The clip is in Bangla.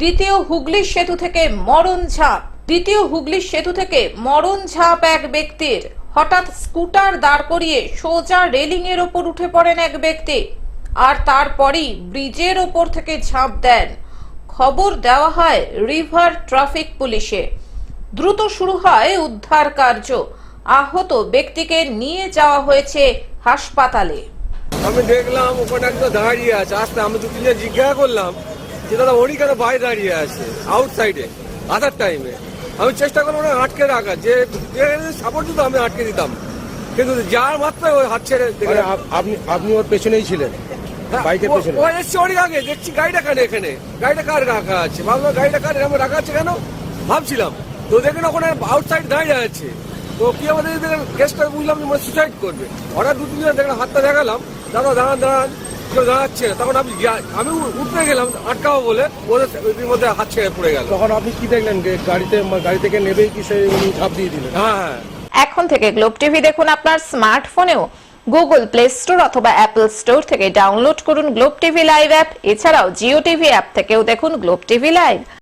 দ্বিতীয় হুগলি সেতু থেকে মরণ ঝাঁপ। দ্বিতীয় হুগলি সেতু থেকে মরণ ঝাঁপ এক ব্যক্তির। হঠাৎ স্কুটার দাঁড় করিয়ে সোজা রেলিং এর ওপর উঠে পড়েন এক ব্যক্তি। আর তারপরেই ব্রিজের ওপর থেকে ঝাঁপ দেন। খবর দেওয়া হয় রিভার ট্রাফিক পুলিশে। দ্রুত শুরু হয় উদ্ধার কার্য। আহত ব্যক্তিকে নিয়ে যাওয়া হয়েছে হাসপাতালে। আমি দেখলাম ওখানে একটা দাঁড়িয়ে আছে। আসতে, আমি দু জিজ্ঞাসা করলাম যে দাদা উনি কেন বাইরে দাঁড়িয়ে আছে? আউটসাইডে আধার টাইমে আমি চেষ্টা করলাম ওরা আটকে রাখা যে সাপোর্ট দিত আমি আটকে দিতাম। কিন্তু যার মাত্রায় ওই হাত ছেড়ে মানে আপনি আপনি ওর পেছনেই ছিলেন হ্যাঁ, বাইকের ও- পেছনে। ও এসছে অনেক আগে দেখছি গাড়িটা কেন এখানে? গাড়িটা কার রাখা আছে? ভাবলাম গাড়িটা কার রাখা আছে কেন? ভাবছিলাম। তো দেখেন ওখানে আউটসাইড দাঁড়িয়ে আছে। তো কি আমাদের কেসটা বুঝলাম যে সুসাইড করবে। হঠাৎ দু তিনজন দেখলাম হাতটা দেখালাম। দাদা দাঁড়ান দাঁড়ান। কেউ দাঁড়াচ্ছে না তখন আমি আমি উঠতে গেলাম আটকাবো বলে ওদের ওদের মধ্যে হাত ছেড়ে পড়ে গেল। তখন আপনি কি দেখলেন? গাড়িতে গাড়ি থেকে নেবেই কি সে উনি ঝাঁপ দিয়ে দিলেন? হ্যাঁ হ্যাঁ। এখন থেকে গ্লোব টিভি দেখুন আপনার স্মার্টফোনেও। গুগল প্লে স্টোর অথবা অ্যাপল স্টোর থেকে ডাউনলোড করুন গ্লোব টিভি লাইভ অ্যাপ। এছাড়াও জিও টিভি অ্যাপ থেকেও দেখুন গ্লোব টিভি লাইভ।